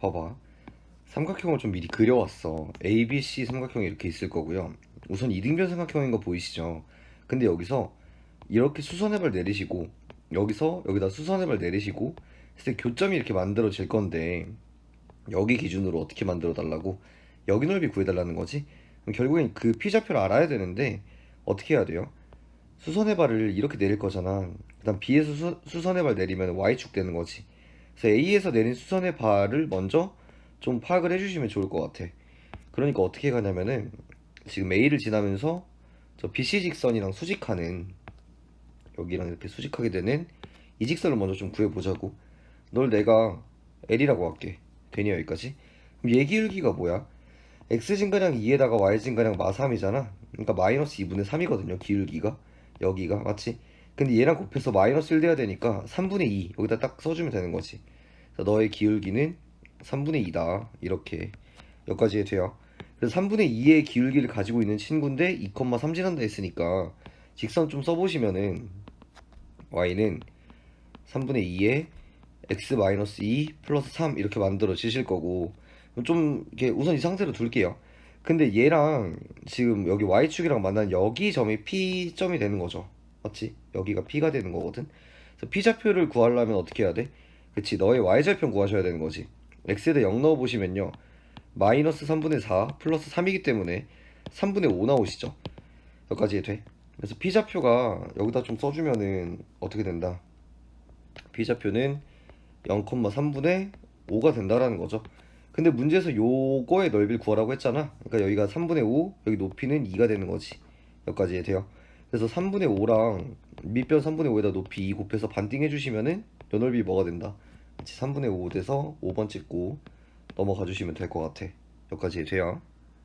봐봐. 삼각형을 좀 미리 그려왔어. ABC 삼각형이 이렇게 있을 거고요. 우선 이등변 삼각형인 거 보이시죠? 근데 여기서 이렇게 수선해발 내리시고 여기서 여기다 수선해발 내리시고 했을 때 교점이 이렇게 만들어질 건데 여기 기준으로 어떻게 만들어 달라고 여기 넓이 구해달라는 거지. 그럼 결국엔 그 P좌표를 알아야 되는데 어떻게 해야 돼요? 수선해발을 이렇게 내릴 거잖아. 그다음 B에서 수, 수선해발 내리면 Y축 되는 거지. 그래서 A에서 내린 수선의 발을 먼저 좀 파악을 해주시면 좋을 것 같아. 그러니까 어떻게 가냐면은 지금 A를 지나면서 저 BC 직선이랑 수직하는 여기랑 이렇게 수직하게 되는 이 직선을 먼저 좀 구해보자고. 널 내가 L이라고 할게. 되니 여기까지? 그럼 얘 기울기가 뭐야? X 증가량 2에다가 Y 증가량 마 3이잖아. 그러니까 마이너스 2분의 3이거든요. 기울기가 여기가 맞지? 근데 얘랑 곱해서 마이너스 1 돼야 되니까 3분의 2 여기다 딱 써주면 되는 거지. 너의 기울기는 3분의 2다. 이렇게 여기까지 돼요. 그래서 3분의 2의 기울기를 가지고 있는 친구인데 2,3 지난다 했으니까 직선 좀 써보시면은 y는 3분의 2에 x 마이너스 2 플러스 3 이렇게 만들어지실 거고 좀 이렇게 우선 이 상태로 둘게요. 근데 얘랑 지금 여기 y축이랑 만난 여기 점이 p점이 되는 거죠. 맞지? 여기가 p가 되는 거거든. 그래서 p좌표를 구하려면 어떻게 해야 돼? 그치 너의 y절편 구하셔야 되는 거지. x에다 0 넣어 보시면요. 마이너스 3분의 4 플러스 3이기 때문에 3분의 5 나오시죠. 여기까지 돼. 그래서 p좌표가 여기다 좀 써주면은 어떻게 된다? p좌표는 0,3분의 5가 된다라는 거죠. 근데 문제에서 요거의 넓이를 구하라고 했잖아. 그러니까 여기가 3분의 5, 여기 높이는 2가 되는 거지. 여기까지 돼요. 그래서 3분의 5랑 밑변 3분의 5에다 높이 2 곱해서 반띵 해주시면은 요 넓이 뭐가 된다? 그치, 3분의 5 돼서 5번 찍고 넘어가 주시면 될 것 같아. 여기까지 돼요.